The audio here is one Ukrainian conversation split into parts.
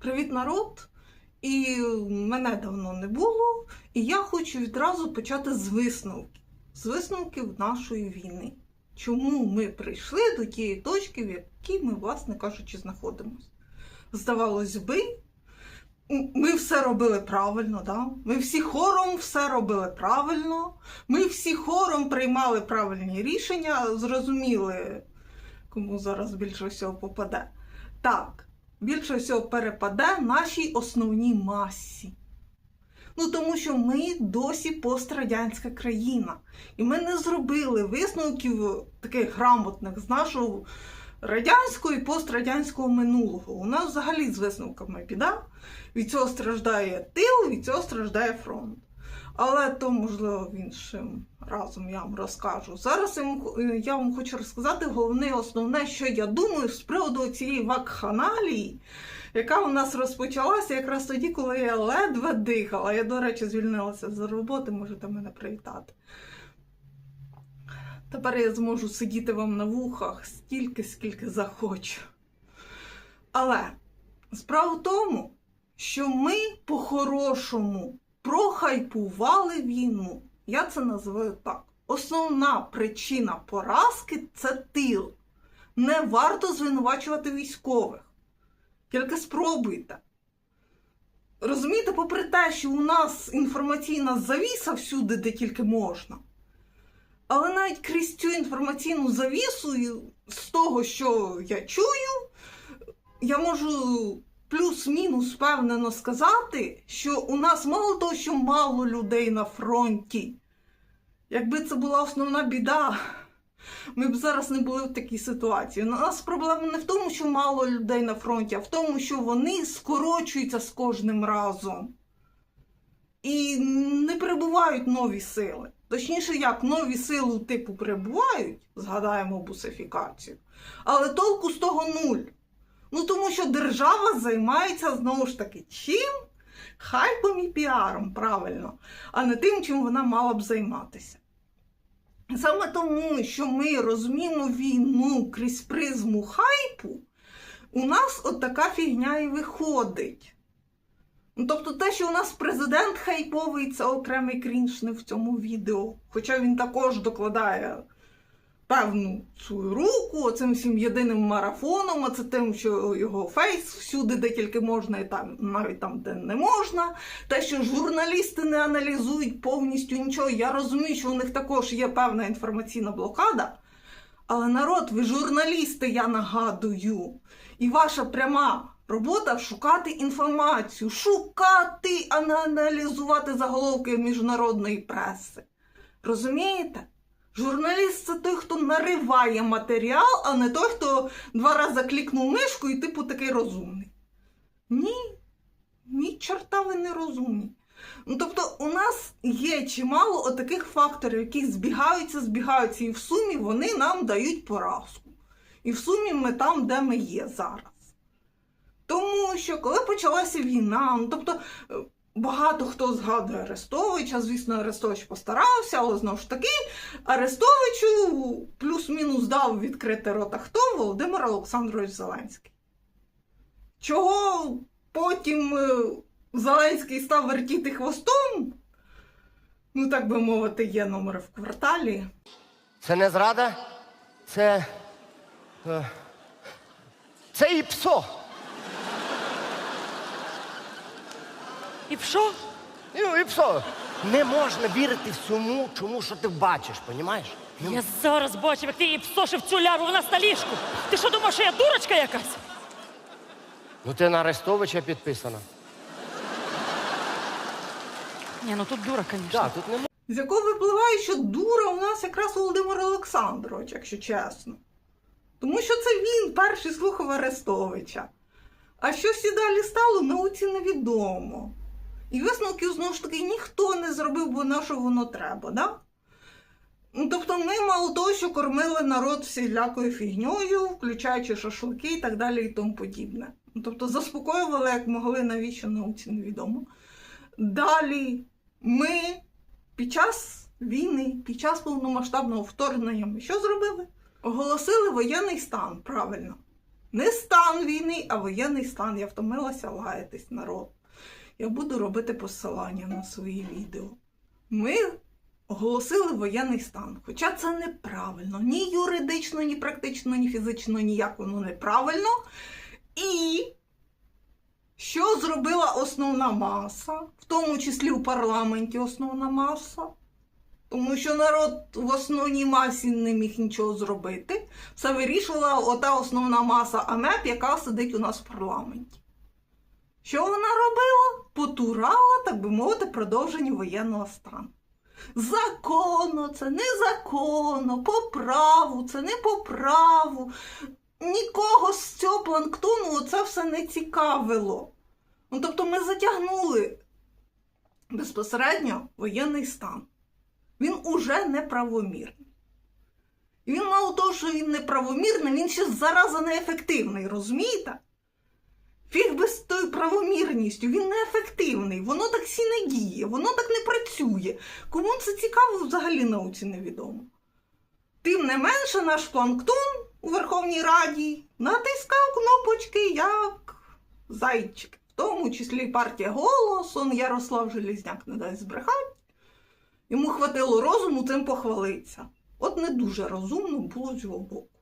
Привіт, народ! І мене давно не було, і я хочу відразу почати з висновків. З висновків нашої війни. Чому ми прийшли до тієї точки, в якій ми, власне кажучи, знаходимося? Здавалось би, ми все робили правильно, да? ми всі хором все робили правильно, ми всі хором приймали правильні рішення, зрозуміли, кому зараз більше всього попаде. Так, більше всього перепаде нашій основній масі. Ну, тому що ми досі пострадянська країна. І ми не зробили висновків таких грамотних з нашого радянського і пострадянського минулого. У нас взагалі з висновками біда. Від цього страждає тил, від цього страждає фронт. Але то, можливо, іншим разом я вам розкажу. Зараз я вам, вам хочу розказати головне, основне, що я думаю з приводу цієї вакханалії, яка у нас розпочалася якраз тоді, коли я ледве дихала. Я, до речі, звільнилася з роботи, можете мене привітати. Тепер я зможу сидіти вам на вухах стільки, скільки захочу. Але справа в тому, що ми по-хорошому прохайпували війну. Я це називаю так. Основна причина поразки це тил. Не варто звинувачувати військових. Тільки спробуйте. Розумієте, попри те, що у нас інформаційна завіса всюди, де тільки можна. Але навіть крізь цю інформаційну завісу, з того, що я чую, я можу плюс-мінус впевнено сказати, що у нас мало того, що мало людей на фронті. Якби це була основна біда, ми б зараз не були в такій ситуації. У нас проблема не в тому, що мало людей на фронті, а в тому, що вони скорочуються з кожним разом. І не прибувають нові сили. Точніше, як нові сили типу прибувають, згадаємо бусифікацію, але толку з того нуль. Ну тому що держава займається знову ж таки чим? Хайпом і піаром, правильно, а не тим, чим вона мала б займатися. Саме тому, що ми розуміємо війну крізь призму хайпу, у нас от така фігня і виходить. Ну, тобто те, що у нас президент хайповий, це окремий крінж не в цьому відео. Хоча він також докладає певну свою руку цим всім єдиним марафоном, а це тим, що його фейс всюди, де тільки можна, і там навіть там, де не можна. Те, що журналісти не аналізують повністю нічого. Я розумію, що у них також є певна інформаційна блокада. Але народ, ви журналісти, я нагадую. І ваша пряма робота шукати інформацію, шукати, а не аналізувати заголовки міжнародної преси. Розумієте? Журналіст це той, хто нариває матеріал, а не той, хто два рази клікнув мишку і типу такий розумний. Ні, ні, чорта ви не розумні. Ну, тобто, у нас є чимало отаких факторів, які збігаються, збігаються, і в сумі вони нам дають поразку. І в сумі ми там, де ми є зараз. Тому що коли почалася війна, ну тобто багато хто згадує Арестовича, звісно, Арестович постарався, але знову ж таки, Арестовичу плюс-мінус дав відкрити рота хто Володимир Олександрович Зеленський. Чого потім е, Зеленський став вертіти хвостом? Ну, так би мовити, є номер в кварталі. Це не зрада, це. е, Це і псо. І що? Ну, і псо. Не можна вірити всьому, чому що ти бачиш, понімаєш? Ну, Я зараз бачив, як ти її псошив цю ляру у нас на ліжку. Ти що думав, що я дурочка якась? ну ти на Арестовича підписана. Ні, ну тут дура, звісно. Так, тут не З якого випливає, що дура у нас якраз Володимир Олександрович, якщо чесно. Тому що це він перший слухав Арестовича. А що всі далі стало, науці невідомо. І висновків, знову ж таки, ніхто не зробив, бо на що воно треба, да? Ну, тобто, ми мало того, що кормили народ всілякою фігньою, включаючи шашлики і так далі і тому подібне. Ну, тобто, заспокоювали, як могли, навіщо науці невідомо. Далі ми під час війни, під час повномасштабного вторгнення, ми що зробили? Оголосили воєнний стан, правильно. Не стан війни, а воєнний стан. Я втомилася лаятись народ. Я буду робити посилання на свої відео. Ми оголосили воєнний стан. Хоча це неправильно. Ні юридично, ні практично, ні фізично, ніяк воно неправильно. І що зробила основна маса, в тому числі у парламенті основна маса? Тому що народ в основній масі не міг нічого зробити. Все вирішувала ота основна маса АМЕП, яка сидить у нас в парламенті. Що вона робила? Потурала, так би мовити, продовження воєнного стану. Законно, це незаконно, по праву, це не по праву. Нікого з цього планктону це все не цікавило. Ну, тобто ми затягнули безпосередньо воєнний стан. Він уже неправомірний. І він мало того, що він неправомірний, він ще зараза неефективний, розумієте? Фіг би з тою правомірністю, він неефективний, воно так всі не діє, воно так не працює. Кому це цікаво, взагалі науці невідомо. Тим не менше, наш планктон у Верховній Раді натискав кнопочки як зайчик, в тому числі партія голос, он Ярослав Желізняк не дасть збрехати. Йому хватило розуму цим похвалитися. От не дуже розумно було з його боку.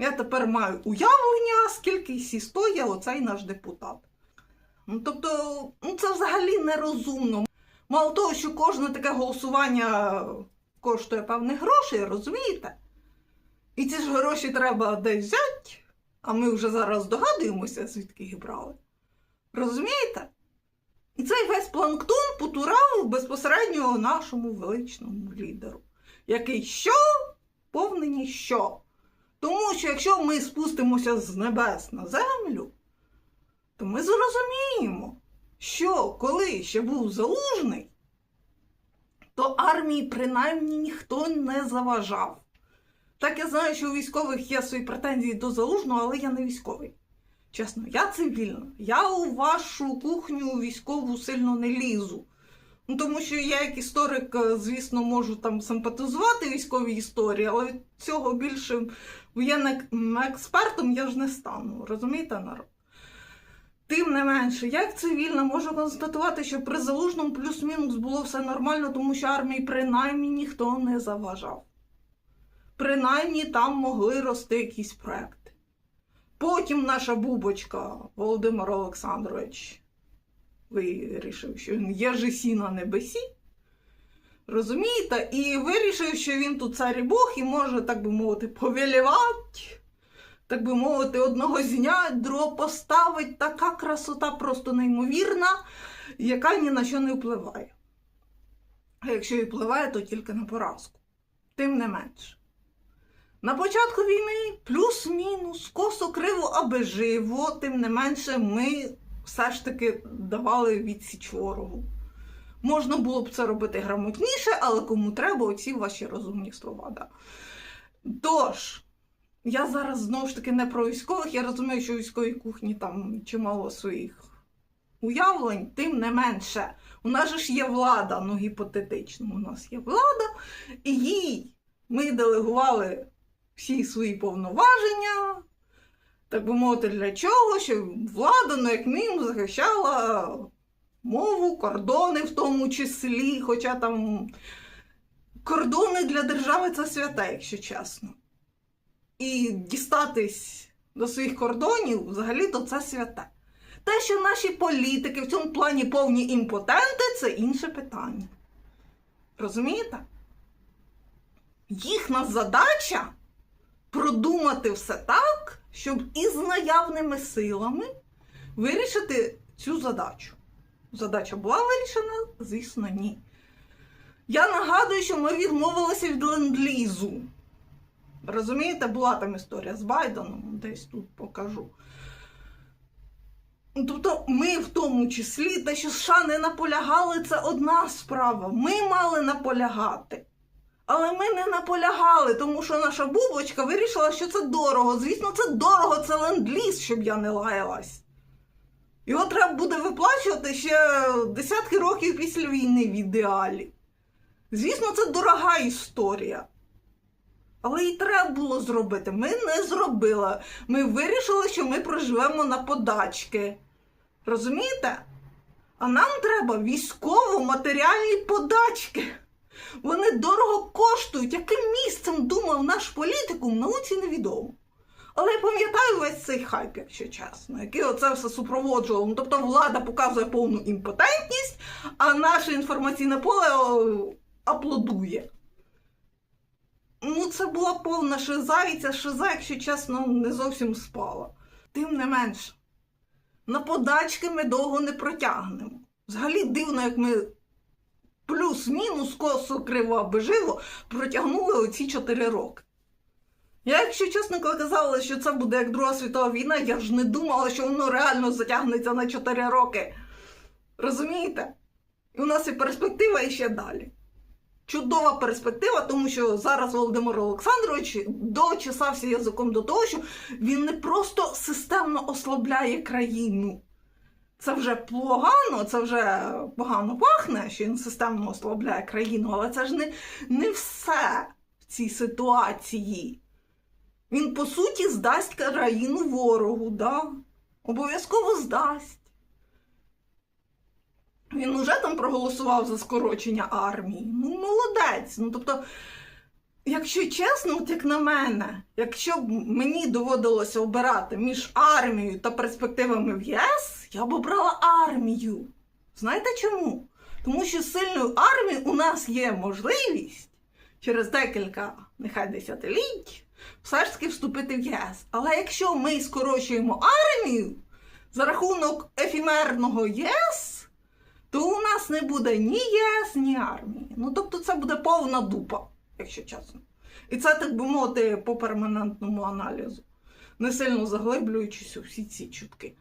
Я тепер маю уявлення, скільки сі стоїть оцей наш депутат. Ну, тобто, ну, це взагалі нерозумно. Мало того, що кожне таке голосування коштує певних грошей, розумієте? І ці ж гроші треба десь взяти, а ми вже зараз догадуємося, звідки їх брали. Розумієте? І цей весь планктон потурав безпосередньо нашому величному лідеру, який що? Повне ніщо. Тому що якщо ми спустимося з небес на землю, то ми зрозуміємо, що коли ще був залужний, то армії принаймні ніхто не заважав. Так я знаю, що у військових є свої претензії до залужного, але я не військовий. Чесно, я цивільна. Я у вашу кухню військову сильно не лізу. Ну, тому що я, як історик, е, звісно, можу там симпатизувати військовій історії, але від цього більше воєнним експертом я ж не стану. Розумієте, народ? Тим не менше, як цивільна, можу констатувати, що при залужному плюс-мінус було все нормально, тому що армії принаймні ніхто не заважав. Принаймні там могли рости якісь проекти. Потім наша бубочка Володимир Олександрович вирішив, що він є же сі на небесі. Розумієте? І вирішив, що він тут цар і Бог і може, так би мовити, повелівати, так би мовити, одного знять, другого поставить. Така красота просто неймовірна, яка ні на що не впливає. А якщо і впливає, то тільки на поразку. Тим не менше. На початку війни плюс-мінус, косо криво, аби живо, тим не менше, ми все ж таки давали відсіч ворогу. Можна було б це робити грамотніше, але кому треба, оці ваші розумні слова. Да. Тож, я зараз знову ж таки не про військових, я розумію, що у військовій кухні там чимало своїх уявлень, тим не менше. У нас же ж є влада, ну гіпотетично, у нас є влада, і їй ми делегували всі свої повноваження, так би мовити, для чого? Щоб влада, ну, як мінімум, захищала мову, кордони в тому числі, хоча там кордони для держави це святе, якщо чесно. І дістатись до своїх кордонів взагалі-то це святе. Те, що наші політики в цьому плані повні імпотенти, це інше питання. Розумієте? Їхня задача продумати все так, щоб із наявними силами вирішити цю задачу. Задача була вирішена? Звісно, ні. Я нагадую, що ми відмовилися від ленд-лізу. Розумієте, була там історія з Байденом, десь тут покажу. Тобто ми в тому числі, те, що США не наполягали, це одна справа. Ми мали наполягати. Але ми не наполягали, тому що наша бубочка вирішила, що це дорого. Звісно, це дорого, це ленд-ліз, щоб я не лаялась. Його треба буде виплачувати ще десятки років після війни в ідеалі. Звісно, це дорога історія. Але і треба було зробити. Ми не зробили. Ми вирішили, що ми проживемо на подачки. Розумієте? А нам треба військово-матеріальні подачки. Вони дорого коштують. Яким місцем думав наш політикум, науці невідомо. Але я пам'ятаю весь цей хайп, якщо чесно, який оце все супроводжував. Ну, тобто влада показує повну імпотентність, а наше інформаційне поле аплодує. Ну, це була повна шиза, і ця шиза, якщо чесно, не зовсім спала. Тим не менше, на подачки ми довго не протягнемо. Взагалі дивно, як ми плюс-мінус косо криво аби живо протягнули оці 4 роки. Я, якщо чесно, казала, що це буде як Друга світова війна, я ж не думала, що воно реально затягнеться на 4 роки. Розумієте? І у нас є перспектива і ще далі. Чудова перспектива, тому що зараз Володимир Олександрович дочесався язиком до того, що він не просто системно ослабляє країну. Це вже погано, це вже погано пахне, що він системно ослабляє країну, але це ж не, не все в цій ситуації. Він, по суті, здасть країну ворогу, да? Обов'язково здасть. Він уже там проголосував за скорочення армії. Ну, молодець. Ну, тобто, якщо чесно, от як на мене, якщо б мені доводилося обирати між армією та перспективами в ЄС, я б обрала армію. Знаєте чому? Тому що сильною армією у нас є можливість через декілька, нехай десятиліть, все ж таки вступити в ЄС. Але якщо ми скорочуємо армію за рахунок ефімерного ЄС, то у нас не буде ні ЄС, ні армії. Ну тобто це буде повна дупа, якщо чесно. І це, так би мовити, по перманентному аналізу, не сильно заглиблюючись у всі ці чутки.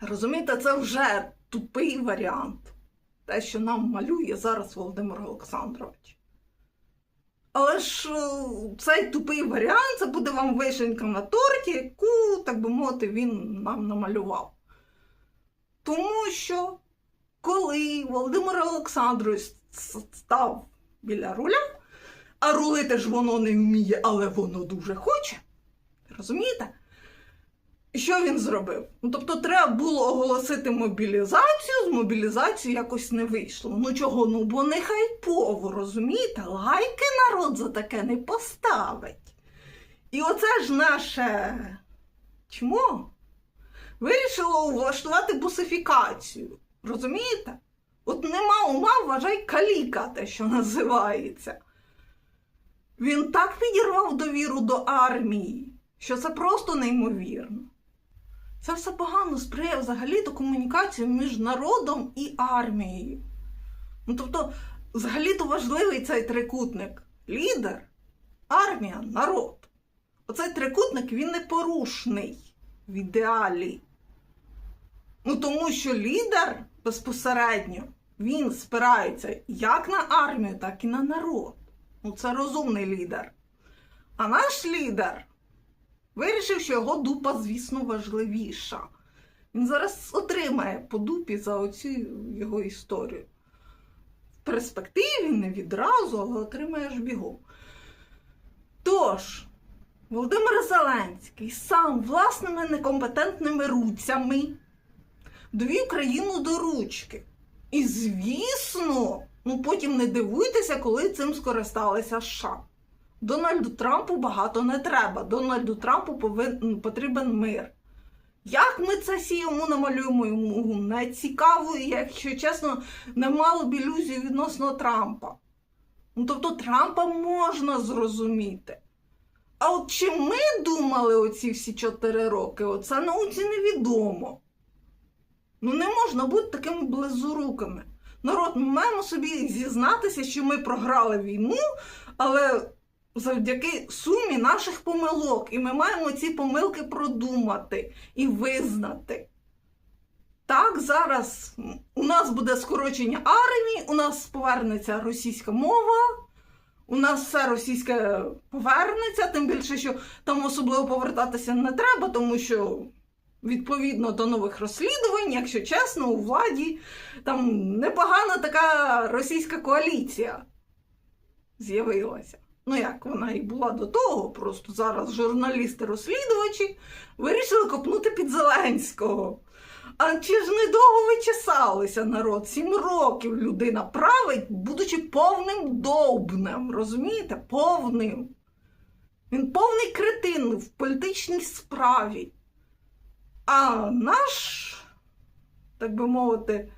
Розумієте, це вже тупий варіант. Те, що нам малює зараз Володимир Олександрович. Але ж е, цей тупий варіант це буде вам вишенька на торті, яку, так би мовити, він нам намалював. Тому що коли Володимир Олександрович став біля руля, а рулити ж воно не вміє, але воно дуже хоче. Розумієте? Що він зробив? Ну, тобто, треба було оголосити мобілізацію, з мобілізацією якось не вийшло. Ну чого? Ну, бо не хайпово, розумієте? Лайки народ за таке не поставить. І оце ж наше чмо вирішило влаштувати бусифікацію. Розумієте? От нема ума, вважай каліка, те, що називається. Він так підірвав довіру до армії, що це просто неймовірно. Це все погано сприяє взагалі до комунікації між народом і армією. Ну, тобто, взагалі-то важливий цей трикутник: лідер, армія, народ. Оцей трикутник він непорушний в ідеалі. Ну, тому що лідер безпосередньо він спирається як на армію, так і на народ. Ну, це розумний лідер. А наш лідер вирішив, що його дупа, звісно, важливіша. Він зараз отримає по дупі за оцю його історію. В перспективі не відразу, але отримає ж бігом. Тож, Володимир Зеленський сам власними некомпетентними руцями довів країну до ручки. І, звісно, ну потім не дивуйтеся, коли цим скористалися США. Дональду Трампу багато не треба. Дональду Трампу повин... потрібен мир. Як ми це йому намалюємо йому не цікаво, якщо чесно, не мало б ілюзій відносно Трампа. Ну, тобто Трампа можна зрозуміти. А от чи ми думали оці всі чотири роки, оце науці невідомо. Ну не можна бути такими близорукими. Народ, ми маємо собі зізнатися, що ми програли війну, але завдяки сумі наших помилок. І ми маємо ці помилки продумати і визнати. Так, зараз у нас буде скорочення армії, у нас повернеться російська мова, у нас все російське повернеться, тим більше, що там особливо повертатися не треба, тому що відповідно до нових розслідувань, якщо чесно, у владі там непогана така російська коаліція з'явилася. ну як вона і була до того, просто зараз журналісти-розслідувачі вирішили копнути під Зеленського. А чи ж недовго ви чесалися, народ? Сім років людина править, будучи повним довбнем, розумієте? Повним. Він повний кретин в політичній справі. А наш, так би мовити,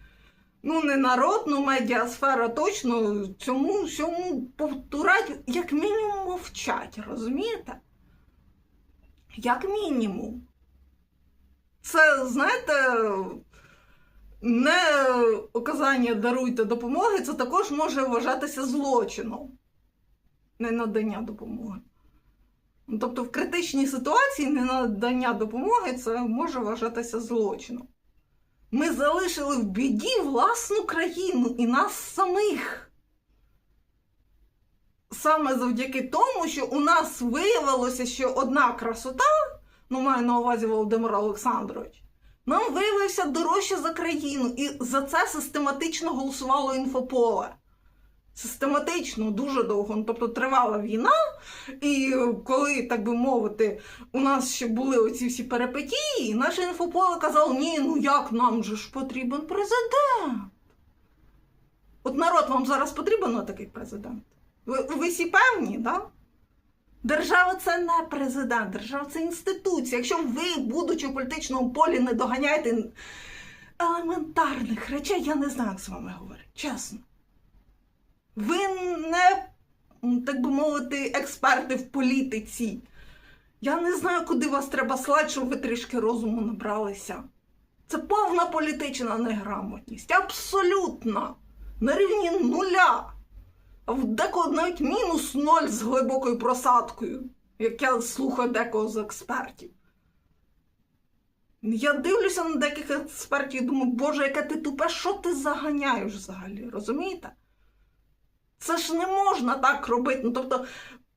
ну не народ, ну медіасфера точно цьому всьому повторять, як мінімум мовчать, розумієте? Як мінімум. Це, знаєте, не оказання даруйте допомоги, це також може вважатися злочином. Не надання допомоги. Ну, Тобто в критичній ситуації ненадання допомоги це може вважатися злочином. Ми залишили в біді власну країну і нас самих. Саме завдяки тому, що у нас виявилося, що одна красота, ну маю на увазі Володимир Олександрович, нам виявився дорожче за країну, і за це систематично голосувало інфополе. Систематично, дуже довго. Ну, тобто тривала війна, і коли, так би мовити, у нас ще були оці всі перипетії, наше інфополе казало, ні, ну як нам же ж потрібен президент. От народ вам зараз потрібен такий президент? Ви, ви всі певні? Да? Держава це не президент, держава це інституція. Якщо ви, будучи в політичному полі, не доганяєте елементарних речей, я не знаю, як з вами говорити, чесно. Ви не, так би мовити, експерти в політиці. Я не знаю, куди вас треба слати, щоб ви трішки розуму набралися. Це повна політична неграмотність. Абсолютна. На рівні нуля. А в декого навіть мінус ноль з глибокою просадкою, як я слухаю декого з експертів. Я дивлюся на деяких експертів і думаю, Боже, яке ти тупе, що ти заганяєш взагалі? Розумієте? Це ж не можна так робити. Ну, тобто,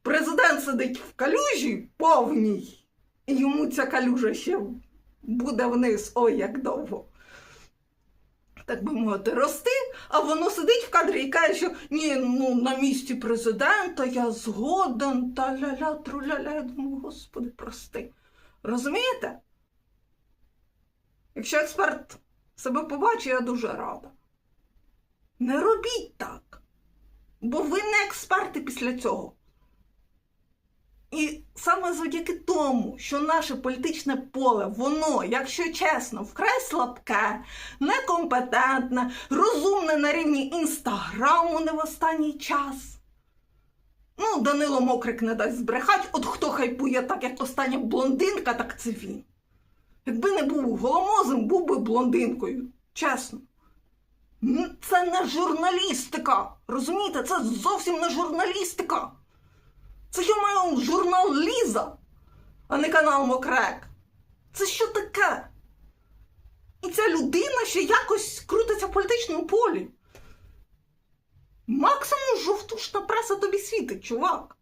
президент сидить в калюжі повній, і йому ця калюжа ще буде вниз, ой, як довго. Так би мовити, рости, а воно сидить в кадрі і каже, що ні, ну на місці президента я згоден, та ля-ля, труля-ля. Я думаю, господи, прости. Розумієте? Якщо експерт себе побачить, я дуже рада. Не робіть так. Бо ви не експерти після цього. І саме завдяки тому, що наше політичне поле, воно, якщо чесно, вкрай слабке, некомпетентне, розумне на рівні інстаграму не в останній час. Ну, Данило Мокрик не дасть збрехать, от хто хайпує так, як остання блондинка, так це він. Якби не був голомозим, був би блондинкою. Чесно. М, Це не журналістика. Розумієте, це зовсім не журналістика. Це що маю журнал Ліза, а не канал Мокрек. Це що таке? І ця людина ще якось крутиться в політичному полі. Максимум жовтушна преса тобі світить, чувак.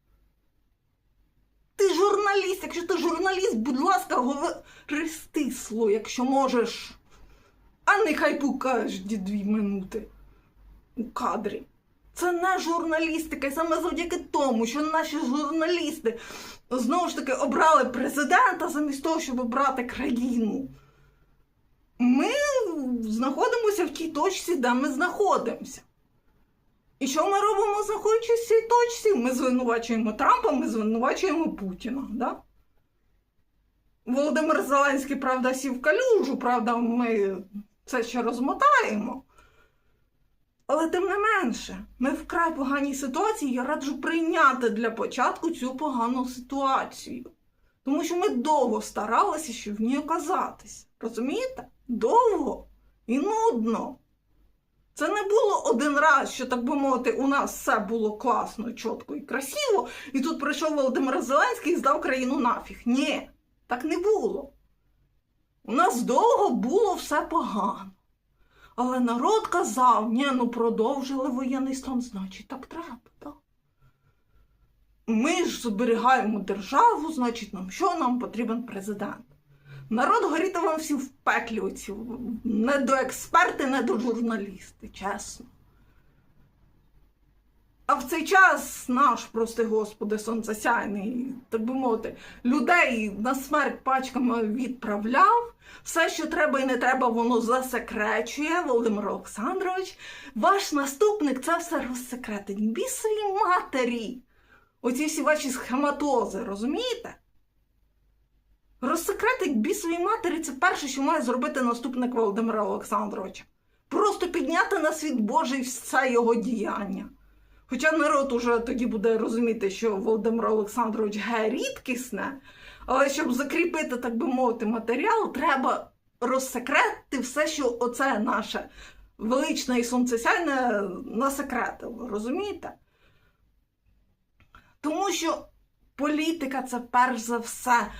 Ти журналіст, якщо ти журналіст, будь ласка, говори стисло, якщо можеш. А не хайпуй кожні дві минути у кадрі. Це не журналістика, і саме завдяки тому, що наші журналісти знову ж таки обрали президента замість того, щоб обрати країну. Ми знаходимося в тій точці, де ми знаходимося. І що ми робимо, знаходячись в цій точці? Ми звинувачуємо Трампа, ми звинувачуємо Путіна. Да? Володимир Зеленський, правда, сів в калюжу, правда, ми це ще розмотаємо. Але тим не менше, ми в край поганій ситуації. Я раджу прийняти для початку цю погану ситуацію. Тому що ми довго старалися, щоб в ній оказатись. Розумієте? Довго і нудно. Це не було один раз, що, так би мовити, у нас все було класно, чітко і красиво, і тут прийшов Володимир Зеленський і здав країну нафіг. Ні, так не було. У нас довго було все погано. Але народ казав, ні, ну продовжили воєнний стан, значить так треба. Так? Ми ж зберігаємо державу, значить, нам що нам потрібен президент. Народ горіти вам всі в пеклі оці, не до експерти, не до журналісти, чесно. А в цей час наш, прости господи, сонцесяйний, так би мовити, людей на смерть пачками відправляв. Все, що треба і не треба, воно засекречує. Володимир Олександрович, ваш наступник це все розсекретить. Бісовій матері. Оці всі ваші схематози, розумієте? Розсекретить бісовій матері це перше, що має зробити наступник Володимира Олександровича. Просто підняти на світ Божий все його діяння. Хоча народ уже тоді буде розуміти, що Володимир Олександрович ге рідкісне, але щоб закріпити, так би мовити, матеріал, треба розсекретити все, що оце наше величне і сонцесяйне насекретило. Розумієте? Тому що політика це перш за все,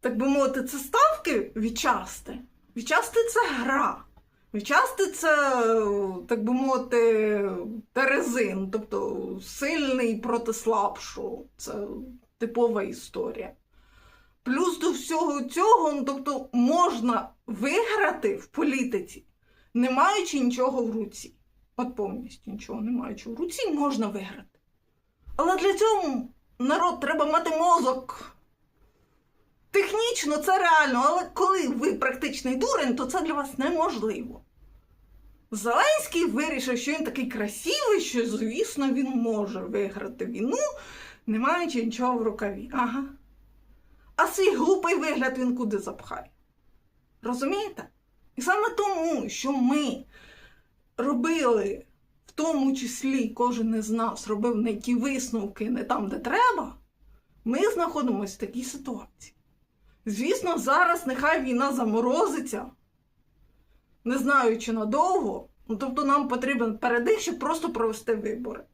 так би мовити, це ставки відчасти. Відчасти це гра. Відчасти це, так би мовити, терезин, тобто сильний проти слабшого. Це типова історія. Плюс до всього цього, ну, тобто, можна виграти в політиці, не маючи нічого в руці. От повністю нічого не маючи в руці, можна виграти. Але для цього народ треба мати мозок. Технічно це реально, але коли ви практичний дурень, то це для вас неможливо. Зеленський вирішив, що він такий красивий, що, звісно, він може виграти війну, не маючи нічого в рукаві. Ага. А свій глупий вигляд він куди запхає? Розумієте? І саме тому, що ми робили, в тому числі кожен із нас робив не ті висновки, не там, де треба, ми знаходимося в такій ситуації. Звісно, зараз нехай війна заморозиться, не знаю, чи надовго. Ну, тобто нам потрібен передих, щоб просто провести вибори.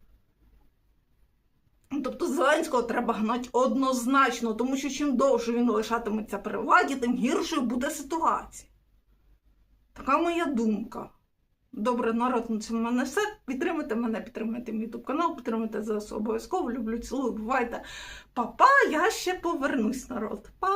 Ну, Тобто Зеленського треба гнати однозначно, тому що чим довше він лишатиметься при владі, тим гіршою буде ситуація. Така моя думка. Добре, народ, на цьому в мене все. Підтримайте мене, підтримайте мій ютуб канал, підтримайте ЗСУ обов'язково. Люблю, цілую, бувайте. Па-па, я ще повернусь, народ. Па!